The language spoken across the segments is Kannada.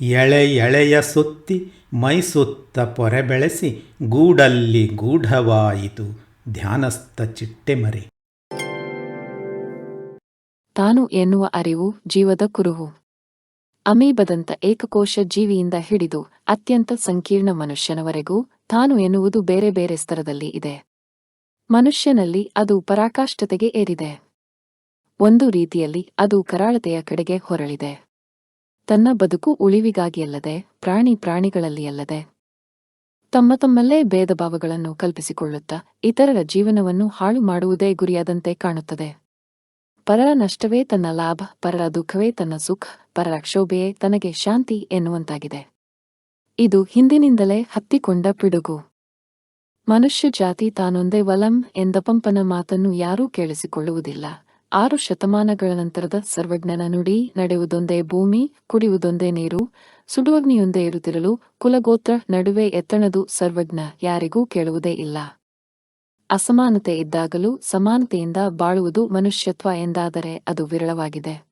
ಎಳೆ ಎಳೆಯ ಸುತ್ತಿ ಮೈಸುತ್ತ ಪೊರೆ ಬೆಳೆಸಿ ಗೂಡಲ್ಲಿ ಗೂಢವಾಯಿತು ಧ್ಯಾನಸ್ಥ ಚಿಟ್ಟೆ ಮರಿ. ತಾನು ಎನ್ನುವ ಅರಿವು ಜೀವದ ಕುರುಹು. ಅಮೀಬದಂತ ಏಕಕೋಶ ಜೀವಿಯಿಂದ ಹಿಡಿದು ಅತ್ಯಂತ ಸಂಕೀರ್ಣ ಮನುಷ್ಯನವರೆಗೂ ತಾನು ಎನ್ನುವುದು ಬೇರೆ ಬೇರೆ ಸ್ತರದಲ್ಲಿ ಇದೆ. ಮನುಷ್ಯನಲ್ಲಿ ಅದು ಪರಾಕಾಷ್ಠತೆಗೆ ಏರಿದೆ. ಒಂದು ರೀತಿಯಲ್ಲಿ ಅದು ಕರಾಳತೆಯ ಕಡೆಗೆ ಹೊರಳಿದೆ. ತನ್ನ ಬದುಕು ಉಳಿವಿಗಾಗಿಯಲ್ಲದೆ ಪ್ರಾಣಿ ಪ್ರಾಣಿಗಳಲ್ಲಿ ಅಲ್ಲದೆ ತಮ್ಮ ತಮ್ಮಲ್ಲೇ ಭೇದಭಾವಗಳನ್ನು ಕಲ್ಪಿಸಿಕೊಳ್ಳುತ್ತಾ ಇತರರ ಜೀವನವನ್ನು ಹಾಳು ಮಾಡುವುದೇ ಗುರಿಯಾದಂತೆ ಕಾಣುತ್ತದೆ. ಪರರ ನಷ್ಟವೇ ತನ್ನ ಲಾಭ, ಪರರ ದುಃಖವೇ ತನ್ನ ಸುಖ, ಪರರ ಕ್ಷೋಭೆಯೇ ತನಗೆ ಶಾಂತಿ ಎನ್ನುವಂತಾಗಿದೆ. ಇದು ಹಿಂದಿನಿಂದಲೇ ಹತ್ತಿಕೊಂಡ ಪಿಡುಗು. ಮನುಷ್ಯ ಜಾತಿ ತಾನೊಂದೇ ವಲಂ ಎಂದ ಪಂಪನ ಮಾತನ್ನು ಯಾರೂ ಕೇಳಿಸಿಕೊಳ್ಳುವುದಿಲ್ಲ. ಆರು ಶತಮಾನಗಳ ನಂತರದ ಸರ್ವಜ್ಞನ ನುಡಿ ನಡೆಯುವುದೊಂದೇ ಭೂಮಿ, ಕುಡಿಯುವುದೊಂದೇ ನೀರು, ಸುಡುವಗ್ನಿಯೊಂದೇ ಇರುತ್ತಿರಲು ಕುಲಗೋತ್ರ ನಡುವೆ ಎತ್ತಣದು ಸರ್ವಜ್ಞ ಯಾರಿಗೂ ಕೇಳುವುದೇ ಇಲ್ಲ. ಅಸಮಾನತೆ ಇದ್ದಾಗಲೂ ಸಮಾನತೆಯಿಂದ ಬಾಳುವುದು ಮನುಷ್ಯತ್ವ ಎಂದಾದರೆ ಅದು ವಿರಳವಾಗಿದೆ.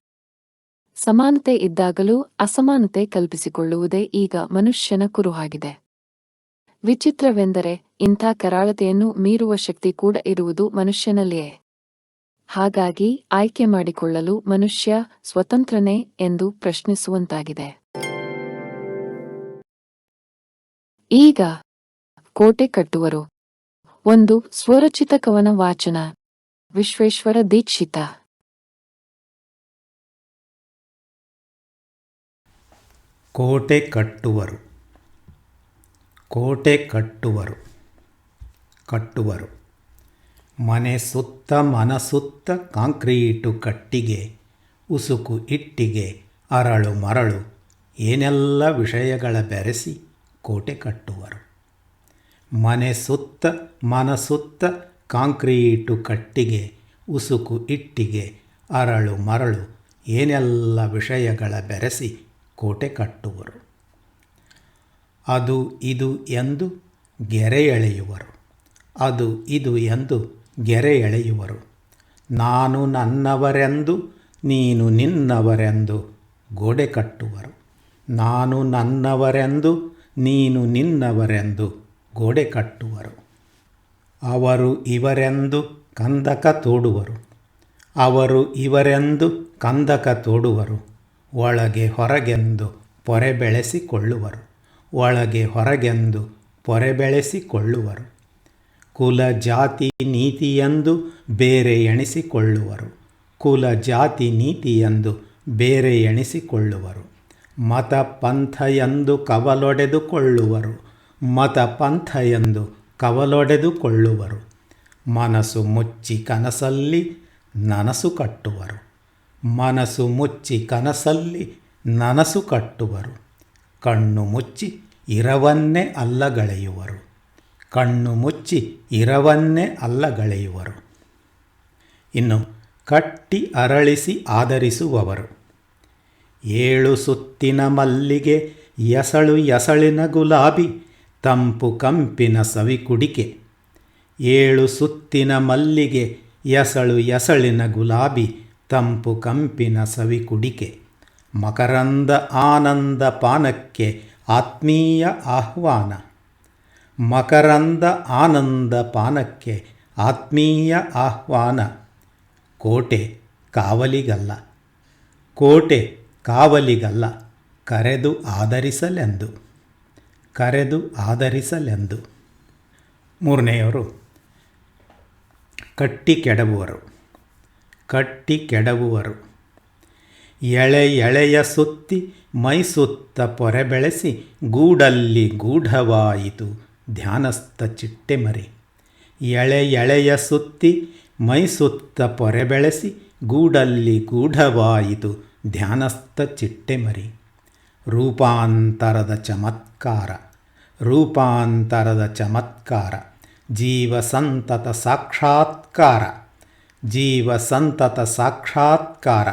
ಸಮಾನತೆ ಇದ್ದಾಗಲೂ ಅಸಮಾನತೆ ಕಲ್ಪಿಸಿಕೊಳ್ಳುವುದೇ ಈಗ ಮನುಷ್ಯನ ಕುರುಹಾಗಿದೆ. ವಿಚಿತ್ರವೆಂದರೆ ಇಂಥ ಕರಾಳತೆಯನ್ನು ಮೀರುವ ಶಕ್ತಿ ಕೂಡ ಇರುವುದು ಮನುಷ್ಯನಲ್ಲಿಯೇ. ಹಾಗಾಗಿ ಆಯ್ಕೆ ಮಾಡಿಕೊಳ್ಳಲು ಮನುಷ್ಯ ಸ್ವತಂತ್ರನೇ ಎಂದು ಪ್ರಶ್ನಿಸುವಂತಾಗಿದೆ. ಈಗ ಕೋಟೆ ಕಟ್ಟುವರು. ಒಂದು ಸ್ವರಚಿತ ಕವನ ವಾಚನ. ವಿಶ್ವೇಶ್ವರ ದೀಕ್ಷಿತ. ಕೋಟೆ ಕಟ್ಟುವರು. ಕೋಟೆ ಕಟ್ಟುವರು. ಕಟ್ಟುವರು. ಮನೆ ಸುತ್ತ ಮನಸುತ್ತ ಕಾಂಕ್ರೀಟು ಕಟ್ಟಿಗೆ, ಉಸುಕು ಇಟ್ಟಿಗೆ, ಅರಳು ಮರಳು, ಏನೆಲ್ಲ ವಿಷಯಗಳ ಬೆರೆಸಿ ಕೋಟೆ ಕಟ್ಟುವರು. ಮನೆ ಸುತ್ತ ಮನಸುತ್ತ ಕಾಂಕ್ರೀಟು ಕಟ್ಟಿಗೆ, ಉಸುಕು ಇಟ್ಟಿಗೆ, ಅರಳು ಮರಳು, ಏನೆಲ್ಲ ವಿಷಯಗಳ ಬೆರೆಸಿ ಕೋಟೆ ಕಟ್ಟುವರು. ಅದು ಇದು ಎಂದು ಗೆರೆ ಎಳೆಯುವರು. ಅದು ಇದು ಎಂದು ಗೆರೆ ಎಳೆಯುವರು. ನಾನು ನನ್ನವರೆಂದು, ನೀನು ನಿನ್ನವರೆಂದು ಗೋಡೆ ಕಟ್ಟುವರು. ನಾನು ನನ್ನವರೆಂದು, ನೀನು ನಿನ್ನವರೆಂದು ಗೋಡೆ ಕಟ್ಟುವರು. ಅವರು ಇವರೆಂದು ಕಂದಕ ತೋಡುವರು. ಅವರು ಇವರೆಂದು ಕಂದಕ ತೋಡುವರು. ಒಳಗೆ ಹೊರಗೆಂದು ಪೊರೆ ಬೆಳೆಸಿಕೊಳ್ಳುವರು. ಒಳಗೆ ಹೊರಗೆಂದು ಪೊರೆ ಬೆಳೆಸಿಕೊಳ್ಳುವರು. ಕುಲ ಜಾತಿ ನೀತಿಯೆಂದು ಬೇರೆ ಎಣಿಸಿಕೊಳ್ಳುವರು. ಕುಲ ಜಾತಿ ನೀತಿಯೆಂದು ಬೇರೆ ಎಣಿಸಿಕೊಳ್ಳುವರು. ಮತ ಪಂಥ ಎಂದು ಕವಲೊಡೆದುಕೊಳ್ಳುವರು. ಮತ ಪಂಥ ಎಂದು ಕವಲೊಡೆದುಕೊಳ್ಳುವರು. ಮನಸ್ಸು ಮುಚ್ಚಿ ಕನಸಲ್ಲಿ ನನಸು ಕಟ್ಟುವರು. ಮನಸ್ಸು ಮುಚ್ಚಿ ಕನಸಲ್ಲಿ ನನಸು ಕಟ್ಟುವರು. ಕಣ್ಣು ಮುಚ್ಚಿ ಇರವನ್ನೇ ಅಲ್ಲಗಳೆಯುವರು. ಕಣ್ಣು ಮುಚ್ಚಿ ಇರವನ್ನೇ ಅಲ್ಲಗಳೆಯುವರು ಇನ್ನು ಕಟ್ಟಿ ಅರಳಿಸಿ ಆಧರಿಸುವವರು. ಏಳು ಸುತ್ತಿನ ಮಲ್ಲಿಗೆ ಎಸಳು ಎಸಳಿನ ಗುಲಾಬಿ, ತಂಪು ಕಂಪಿನ ಸವಿಕುಡಿಕೆ. ಏಳು ಸುತ್ತಿನ ಮಲ್ಲಿಗೆ ಎಸಳು ಎಸಳಿನ ಗುಲಾಬಿ, ತಂಪು ಕಂಪಿನ ಸವಿಕುಡಿಕೆ. ಮಕರಂದ ಆನಂದ ಪಾನಕ್ಕೆ ಆತ್ಮೀಯ ಆಹ್ವಾನ. ಮಕರಂದ ಆನಂದ ಪಾನಕ್ಕೆ ಆತ್ಮೀಯ ಆಹ್ವಾನ. ಕೋಟೆ ಕಾವಲಿಗಲ್ಲ. ಕೋಟೆ ಕಾವಲಿಗಲ್ಲ. ಕರೆದು ಆದರಿಸಲೆಂದು ಕರೆದು ಆದರಿಸಲೆಂದು ಮೂರನೆಯವರು, ಕಟ್ಟಿ ಕೆಡವುವರು. ಕಟ್ಟಿ ಕೆಡವುವರು. ಎಳೆ ಎಳೆಯ ಸುತ್ತಿ ಮೈಸುತ್ತ ಪೊರೆ ಬೆಳೆಸಿ ಗೂಡಲ್ಲಿ ಗೂಢವಾಯಿತು. ಧ್ಯಾನಸ್ಥ ಚಿಟ್ಟೆ ಮರಿ. ಎಳೆ ಎಳೆಯ ಸುತ್ತಿ ಮೈ ಸುತ್ತ ಪೊರೆ ಬೆಳೆಸಿ ಗೂಡಲ್ಲಿ ಗೂಢವಾಯಿತು ಧ್ಯಾನಸ್ಥ ಚಿಟ್ಟೆ ಮರಿ. ರೂಪಾಂತರದ ಚಮತ್ಕಾರ ರೂಪಾಂತರದ ಚಮತ್ಕಾರ, ಜೀವ ಸಂತತ ಸಾಕ್ಷಾತ್ಕಾರ, ಜೀವ ಸಂತತ ಸಾಕ್ಷಾತ್ಕಾರ,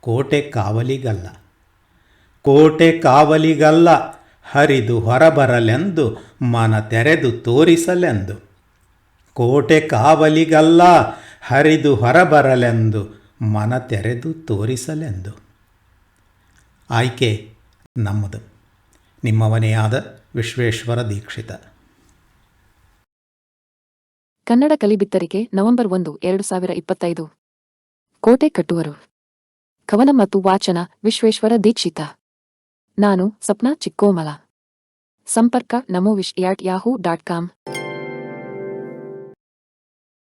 ಕೋಟೆ ಕಾವಲಿಗಲ್ಲ ಕೋಟೆ ಕಾವಲಿಗಲ್ಲ ಹರಿದು ಹೊರಬರಲೆಂದು, ಮನ ತೆರೆದು ತೋರಿಸಲೆಂದು. ಕೋಟೆ ಕಾವಲಿಗಲ್ಲ, ಹರಿದು ಹೊರಬರಲೆಂದು, ಮನ ತೆರೆದು ತೋರಿಸಲೆಂದು. ಆಯ್ಕೆ ನಮ್ಮದು. ನಿಮ್ಮವನೆಯಾದ ವಿಶ್ವೇಶ್ವರ ದೀಕ್ಷಿತ. ಕನ್ನಡ ಕಲಿಬಿತ್ತರಿಕೆ ನವೆಂಬರ್ ಒಂದು, ಎರಡು ಸಾವಿರ ಇಪ್ಪತ್ತೈದು. ಕೋಟೆ ಕಟ್ಟುವರು. ಕವನ ಮತ್ತು ವಾಚನ ವಿಶ್ವೇಶ್ವರ ದೀಕ್ಷಿತ. ನಾನು ಸಪ್ನಾ ಚಿಕ್ಕೋಮಲ. ಸಂಪರ್ಕ Namo wish at Yahoo dot com.